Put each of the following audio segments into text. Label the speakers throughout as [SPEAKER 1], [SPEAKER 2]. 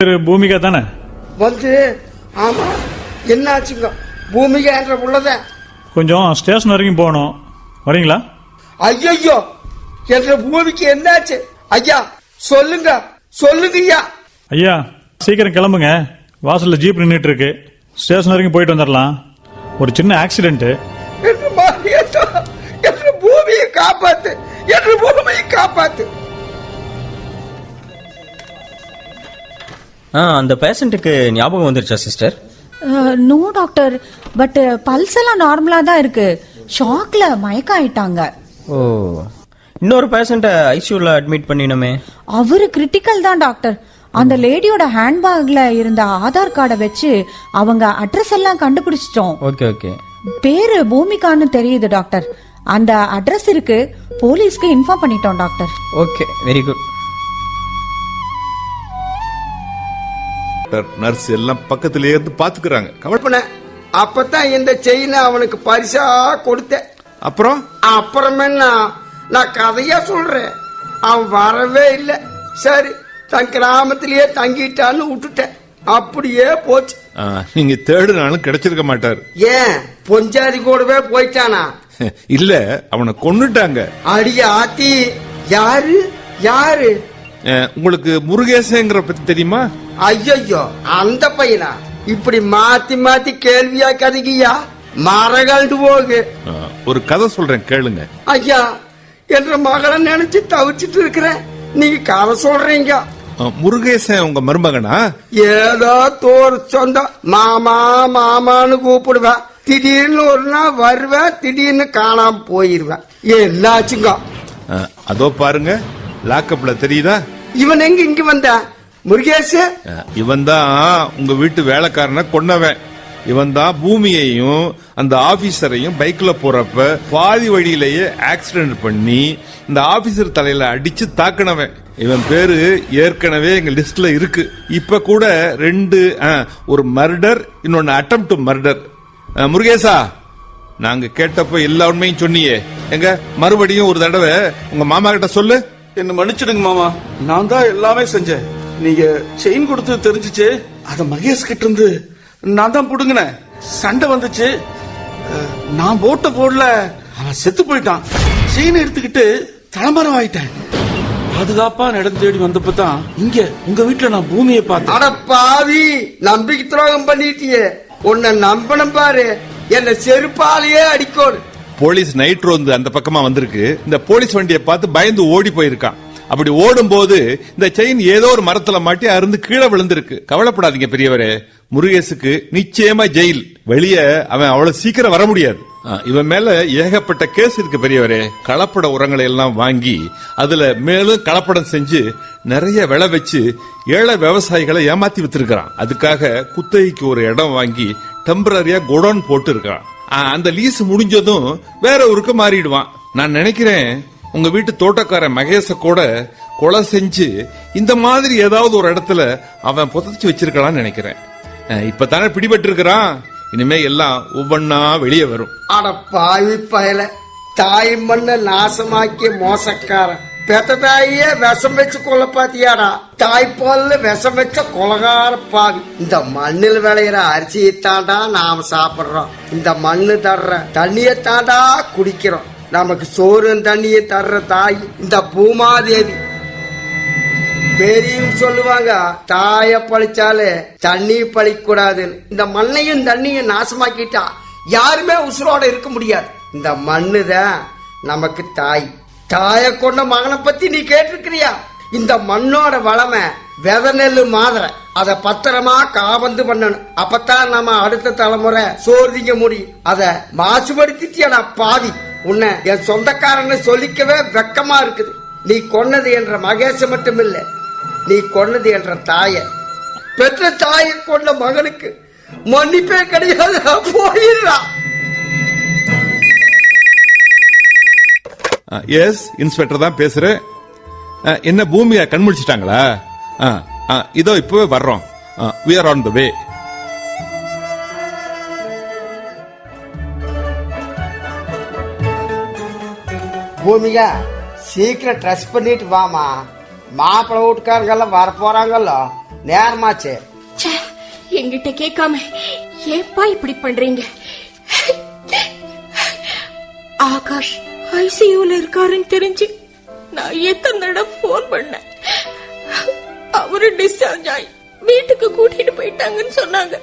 [SPEAKER 1] திரு பூமிகா தானே?
[SPEAKER 2] வந்து ஆமா என்ன ஆச்சுங்க? பூமிகா என்ற உள்ளத.
[SPEAKER 1] கொஞ்சம் ஸ்டேஷன் வரைக்கும் போகணும். வரீங்களா?
[SPEAKER 2] ஐயோ என்ற பூமிக்கு என்னாச்சு? ஐயா சொல்லுங்க சொல்லுங்க ஐயா.
[SPEAKER 1] ஐயா சீக்கிரம் கிளம்புங்க. வாசல்ல ஜீப் நின்றுட்டு இருக்கு ஸ்டேஷன் வரைக்கும் போயிட்டு வந்துடலாம் ஒரு சின்ன ஆக்சிடென்ட்
[SPEAKER 2] என்று பூமியை காப்பாத்து என்று பூமியை காப்பாத்து.
[SPEAKER 3] அந்த பேஷண்ட்டுக்கு ஞாபகம் வந்துருச்சா sister?
[SPEAKER 4] No doctor. But pulse எல்லாம் நார்மலா தான் இருக்கு. ஷாக்ல மயக்கம் ஆயிட்டாங்க
[SPEAKER 3] ஓ. இன்னொரு பேஷண்ட்டை ஐசியூவில் அட்மிட் பண்ணினோமே.
[SPEAKER 4] அவரு கிரிட்டிக்கல் தான் டாக்டர். அந்த லேடியோட ஹேண்ட்பேக்ல இருந்த ஆதார் கார்டை வச்சு அவங்க அட்ரஸ் எல்லாம் கண்டுபிடிச்சிட்டோம்.
[SPEAKER 3] Okay okay.
[SPEAKER 4] பேரு பூமிகான்னு தெரியுது டாக்டர். அந்த அட்ரஸ் இருக்கு. போலீஸ்க்கு இன்ஃபார்ம் பண்ணிட்டோம் doctor.
[SPEAKER 3] Okay very good.
[SPEAKER 5] Nurse எல்லாம் பக்கத்திலே இருந்து பாத்துக்கிறாங்க கவலை
[SPEAKER 2] கவலைப்பன அப்பதான் இந்த செயினை அவனுக்கு பரிசா கொடுத்தேன்.
[SPEAKER 5] அப்புறம்?
[SPEAKER 2] அப்புறம் என்ன நான் கதையா சொல்றேன். அவன் வரவே இல்லை. சரி தன் கிராமத்திலேயே தங்கிட்டான்னு விட்டுட்டேன். அப்படியே போச்சு.
[SPEAKER 5] நீங்க தேடுனாலும் கிடைச்சிருக்க மாட்டார்.
[SPEAKER 2] ஏன்? பொஞ்சாதி கூடவே போயிட்டானா?
[SPEAKER 5] இல்ல அவனை கொன்னுட்டாங்க.
[SPEAKER 2] அடிய ஆத்தி யாரு? யாரு?
[SPEAKER 5] உங்களுக்கு முருகேசங்கிற பத்தி தெரியுமா?
[SPEAKER 2] ஐயோ அந்த பையனா? இப்படி மாத்தி மாத்தி கேள்வியா கதைக்கியா மரகண்டு போகு.
[SPEAKER 5] ஒரு கதை சொல்றேன் கேளுங்க.
[SPEAKER 2] ஐயா என்ற மகளை நினைச்சு தவிச்சிட்டு இருக்கிறேன் நீங்க கதை சொல்றீங்க.
[SPEAKER 5] முருகேசன் உங்க மருமகனா?
[SPEAKER 2] ஏதோ தோறு சொந்தம் மாமா மாமான்னு கூப்பிடுவேன் திடீர்னு ஒரு நாள் வருவேன் திடீர்னு காணாம போயிருவேன் என்னாச்சுங்க?
[SPEAKER 5] அதோ பாருங்க லாக்கப்ல தெரியுதா?
[SPEAKER 2] இவன் எங்க இங்க வந்தான் முருகேஷ்
[SPEAKER 5] இவன் தான் உங்க வீட்டு வேலைக்காரனை கொன்னவன். இவன் தான் பூமியையும் அந்த ஆபீசரையும் பைக்ல போறப்ப பாதி வழியிலேயே ஆக்சிடென்ட் பண்ணி இந்த ஆபீசர் தலையில அடிச்சு தாக்குனவன். இவன் பேரு ஏற்கனவே எங்க லிஸ்ட்ல இருக்கு. இப்ப கூட ரெண்டு ஆ, ஒரு மர்டர் இன்னொன்னு அட்டம் டு மர்டர் முருகேசா நாங்க கேட்டப்ப எல்லா உண்மையும் சொன்னியே. எங்க மறுபடியும் ஒரு தடவை உங்க மாமா கிட்ட சொல்லு.
[SPEAKER 6] என்ன மன்னிச்சிடுங்க மாமா. நான் தான் எல்லாமே செஞ்சேன். நீங்க செயின் கொடுத்து தெரிஞ்சுச்சு? அத மகேஷ் கிட்ட இருந்து நான் தான் புடுங்கினேன். சண்டை வந்துச்சு. நான் போட்ட போடல. அவன் செத்து போயிட்டான். செயின் எடுத்துக்கிட்டு தலைமரம் ஆயிட்டேன். பாதுகாப்பா நடந்து தேடி வந்தப்ப தான் இங்க உங்க வீட்டுல நான் பூமியை பார்த்தேன்.
[SPEAKER 2] அட பாவி நம்பிக்கை துரோகம் பண்ணிட்டியே. உன்னை நம்பணும் பாரு. என்ன செருப்பாலேயே அடிக்கோடு.
[SPEAKER 5] போலீஸ் நைட் ரோந்து அந்த பக்கமா வந்திருக்கு. இந்த போலீஸ் வண்டியை பார்த்து பயந்து ஓடி போயிருக்கான். அப்படி ஓடும் போது இந்த செயின் ஏதோ ஒரு மரத்துல மாட்டி அருந்து கீழே விழுந்திருக்கு. கவலைப்படாதீங்க பெரியவரே. முருகேசுக்கு நிச்சயமா ஜெயில் வெளியே அவன் அவ்வளவு சீக்கிரம் வர முடியாது. இவன் மேல ஏகப்பட்ட கேஸ் இருக்கு பெரியவரே. கலப்பட உரங்களை எல்லாம் வாங்கி அதுல மேலும் கலப்படம் செஞ்சு நிறைய விளை வச்சு ஏழை விவசாயிகளை ஏமாத்தி வித்திருக்கிறான். அதுக்காக குத்தகைக்கு ஒரு இடம் வாங்கி டெம்பரரியா குடோன் போட்டு இருக்கான் அந்த லீஸ் முடிஞ்சதும் வேற ஊருக்கு மாறிடுவான். நான் நினைக்கிறேன் உங்க வீட்டு தோட்டக்காரன் மகேஷ கூட கொலை செஞ்சு இந்த மாதிரி ஏதாவது ஒரு இடத்துல அவன் புதைச்சு வச்சிருக்கலாம்னு நினைக்கிறேன். இப்ப தானே பிடிபட்டு இருக்கிறான் இனிமே எல்லாம் ஒவ்வொன்னா வெளியே வரும்.
[SPEAKER 2] அட பாவி பயல. தாய் மண்ண நாசமாக்கிய மோசக்காரன். பெத்த தாயே விஷம் வச்சு கொலை பாத்தியாடா தாய்ப்பால்ல விஷம் வச்ச கொலகார பாவி. இந்த மண்ணில் விளையிற அரிசியை தாண்டா நாம சாப்பிடுறோம். இந்த மண்ணு தடுற தண்ணியை தாண்டா குடிக்கிறோம். நமக்கு சோறும் தண்ணியை தர்ற தாய் இந்த பூமாதேவி. பெரியவங்க சொல்லுவாங்க தாய பழிச்சாலே தண்ணி பழிக்கூடாதுன்னு இந்த மண்ணையும் தண்ணியும் நாசமாக்கிட்டா யாருமே உசுரோட இருக்க முடியாது. இந்த மண்ணு தான் நமக்கு தாய். தாய கொண்ட மகனை பத்தி நீ கேட்டிருக்கிறியா? இந்த மண்ணோட வளமை வெத நெல்லு மாதிரி. அத பத்திரமா காபந்து பண்ணணும். அப்பத்தான் நம்ம அடுத்த தலைமுறை சோர்திங்க முடியும். அத மாசுபடுத்திட்டியா பாதி உன்னை என் சொந்தக்காரன்னு சொல்லிக்கவே வெக்கமா இருக்குது. நீ கொன்னது என்ற மகேஷ மட்டும் இல்ல நீ கொன்னது என்ற தாய. பெற்ற தாயை கொண்ட மகனுக்கு மன்னிப்பே கிடையாது போயிடுறா.
[SPEAKER 5] எஸ் இன்ஸ்பெக்டர் தான் பேசுறேன் ஆ, என்ன பூமியை கண்முழிச்சிட்டாங்களா? ஆ, ஆ, இதோ இப்பவே வர்றோம். We are on the way
[SPEAKER 2] பூமியா சீக்கிரம் ட்ரெஸ் பண்ணிட்டு வாமா மாப்பிள்ளை வீட்டுக்காரங்கெல்லாம் வர போறாங்கல்ல நேரமாச்சே
[SPEAKER 7] ச்சே, கேட்காம ஏப்பா இப்படி பண்றீங்க ஆகாஷ் ஐசியூல இருக்காருன்னு தெரிஞ்சு நான் எத்தனை தடவை போன் பண்ணேன் அவரு டிஸ்சார்ஜ் ஆகி வீட்டுக்கு கூட்டிட்டு போயிட்டாங்கன்னு சொன்னாங்க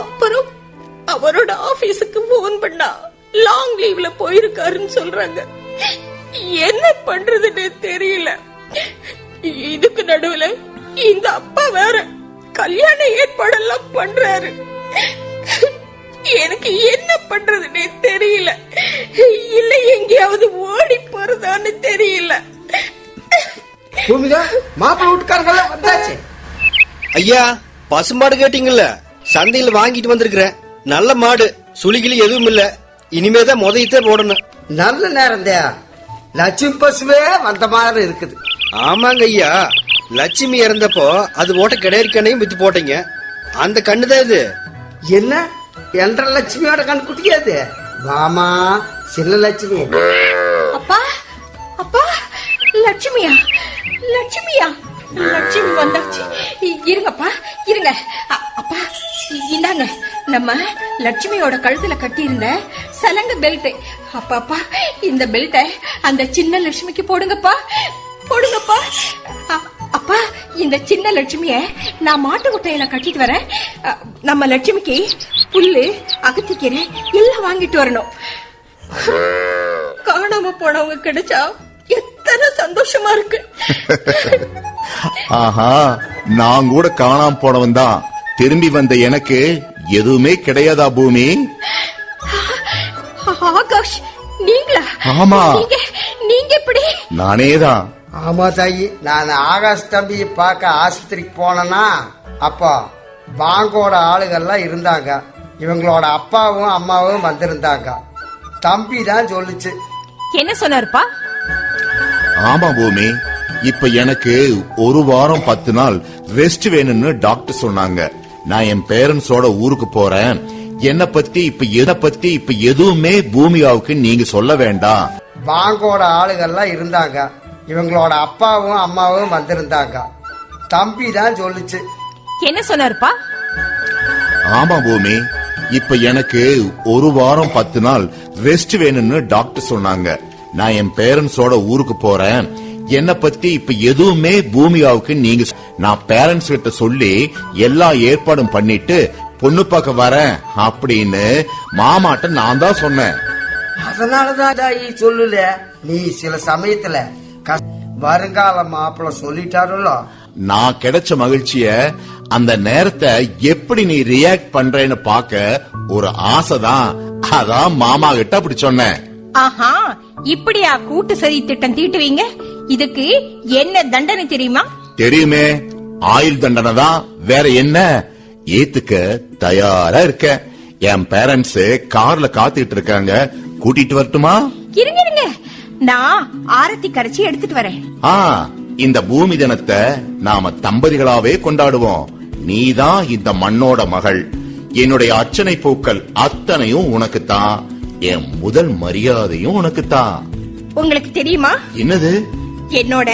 [SPEAKER 7] அப்புறம் அவரோட ஆபீஸுக்கு போன் பண்ணா லாங் லீவ்ல போயிருக்காருன்னு சொல்றாங்க. என்ன பண்றதுன்னு தெரியல. இதுக்கு நடுவுல இந்த அப்பா வேற கல்யாண ஏற்பாடெல்லாம் பண்றாரு. எனக்கு என்ன பண்றதுன்னே தெரியல. இல்ல எங்கேயாவது ஓடி போறதான்னு தெரியல.
[SPEAKER 2] பூமிகா மாப்பிள்ளை வீட்டுக்காரங்கெல்லாம் வந்தாச்சு.
[SPEAKER 8] ஐயா பசுமாடு கேட்டீங்கல்ல சந்தையில வாங்கிட்டு வந்திருக்கிறேன். நல்ல மாடு சுளிகிளி எதுவும் இல்ல. இனிமேதான் முதயத்தே போடணும்.
[SPEAKER 2] நல்ல நேரம் லட்சுமி பசுவே வந்த மாதிரி இருக்குது.
[SPEAKER 8] ஆமாங்க ஐயா. லட்சுமி இறந்தப்போ அது போட்ட கிடையாது கண்ணையும் வித்து போட்டீங்க. அந்த கண்ணுதான் இது?
[SPEAKER 2] என்ன? என்ற லட்சுமியோட கண் குட்டியாது வாமா சின்ன லட்சுமி.
[SPEAKER 7] அப்பா அப்பா லட்சுமியா லட்சுமியா. லட்சுமி வந்தாச்சு. இருங்கப்பா இருங்க. அப்பா இந்தாங்க. நம்ம லட்சுமியோட கழுத்துல கட்டி இருந்த சலங்க பெல்ட் அப்பாப்பா இந்த பெல்ட்டை அந்த சின்ன லட்சுமிக்கு போடுங்கப்பா. போடுங்கப்பா. அப்பா இந்த சின்ன லட்சுமிய நான் மாட்டு குட்டையில கட்டிட்டு வரேன். நம்ம லட்சுமிக்கு புல்லு அகத்திக்கீரை எல்லாம் வாங்கிட்டு வரணும். காணாம போனவங்க கிடைச்சா எத்தனை சந்தோஷமா இருக்கு.
[SPEAKER 9] ஆஹா நான் கூட காணாம போனவன் தான் திரும்பி வந்த எனக்கு எதுவுமே கிடையாதா பூமி?
[SPEAKER 7] ஆகாஷ் நீங்களா?
[SPEAKER 9] ஆமா.
[SPEAKER 7] நீங்க நீங்க எப்படி?
[SPEAKER 9] நானேதான்.
[SPEAKER 2] ஆமா தாயி. நான் ஆகாஷ் தம்பியை பார்க்க ஆஸ்பத்திரிக்கு போனேன்னா அப்போ பாங்கோட ஆளுகள்லாம் இருந்தாங்க. இவங்களோட அப்பாவும் அம்மாவும் வந்திருந்தாங்க. தம்பி தான் சொல்லுச்சு.
[SPEAKER 7] என்ன சொன்னாருப்பா?
[SPEAKER 9] ஆமா பூமி. இப்ப எனக்கு ஒரு வாரம் பத்து நாள் ரெஸ்ட் வேணும்னு டாக்டர் சொன்னாங்க. நான் என் பேரண்ட்ஸோட ஊருக்கு போறேன். என்ன பத்தி இப்ப எதை பத்தி இப்ப எதுவுமே பூமியாவுக்கு நீங்க சொல்ல வேண்டாம்.
[SPEAKER 2] பாங்கோட ஆளுகள்லாம் இருந்தாங்க. இவங்களோட அப்பாவும் அம்மாவும் வந்திருந்தாங்க. தம்பி தான் சொல்லுச்சு.
[SPEAKER 7] என்ன சொன்னாருப்பா?
[SPEAKER 9] ஆமா பூமி. இப்ப எனக்கு ஒரு வாரம் பத்து நாள் ரெஸ்ட் வேணும்னு டாக்டர் சொன்னாங்க. நான் என் பேரண்ட்ஸோட ஊருக்கு போறேன். என்ன பத்தி இப்ப எதுவுமே பூமியாவுக்கு நீங்க நான் பேரண்ட்ஸ் கிட்ட சொல்லி எல்லா ஏற்பாடும் பண்ணிட்டு பொண்ணு பார்க்க வரேன் அப்படின்னு மாமாட்ட நான் தான் சொன்னேன்.
[SPEAKER 2] அதனாலதான் தாயி சொல்லல. நீ சில சமயத்துல வருங்கால மாப்பிள்ள சொல்லிட்டாருல்ல.
[SPEAKER 9] நான் கிடைச்ச மகிழ்ச்சிய அந்த நேரத்தை எப்படி நீ ரியாக்ட் பண்றேன்னு பார்க்க ஒரு ஆசைதான் அதான் மாமா கிட்ட அப்படி சொன்னேன்.
[SPEAKER 7] ஆஹா இப்படியா கூட்டு சதி திட்டம் தீட்டுவீங்க? இதுக்கு என்ன தண்டனை தெரியுமா?
[SPEAKER 9] தெரியுமே. ஆயுள் தண்டனை தான். வேற என்ன? ஏத்துக்க தயாரா இருக்க. என் பேரண்ட்ஸ் கார்ல காத்துட்டு இருக்காங்க. கூட்டிட்டு வரட்டுமா?
[SPEAKER 7] இருங்க இருங்க. நான் ஆரத்தி கரைச்சி எடுத்துட்டு வரேன்.
[SPEAKER 9] ஆ இந்த பூமி தினத்தை நாம தம்பதிகளாவே கொண்டாடுவோம். நீதான் இந்த மண்ணோட மகள். என்னுடைய அர்ச்சனை பூக்கள் அத்தனையும் உனக்குத்தான். என் முதல் மரியாதையும் உனக்குத்தான்.
[SPEAKER 7] உங்களுக்கு தெரியுமா?
[SPEAKER 9] என்னது?
[SPEAKER 7] என்னோட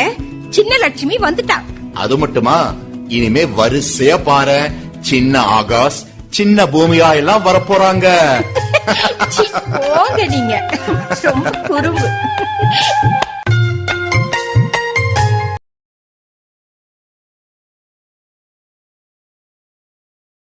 [SPEAKER 7] சின்ன லட்சுமி வந்துட்டா.
[SPEAKER 9] அது மட்டுமா? இனிமே வரிசையா பாரு. சின்ன ஆகாஷ் சின்ன பூமியா எல்லாம் வரப்போறாங்க.
[SPEAKER 7] போங்க நீங்க. ரொம்ப குறும்பு.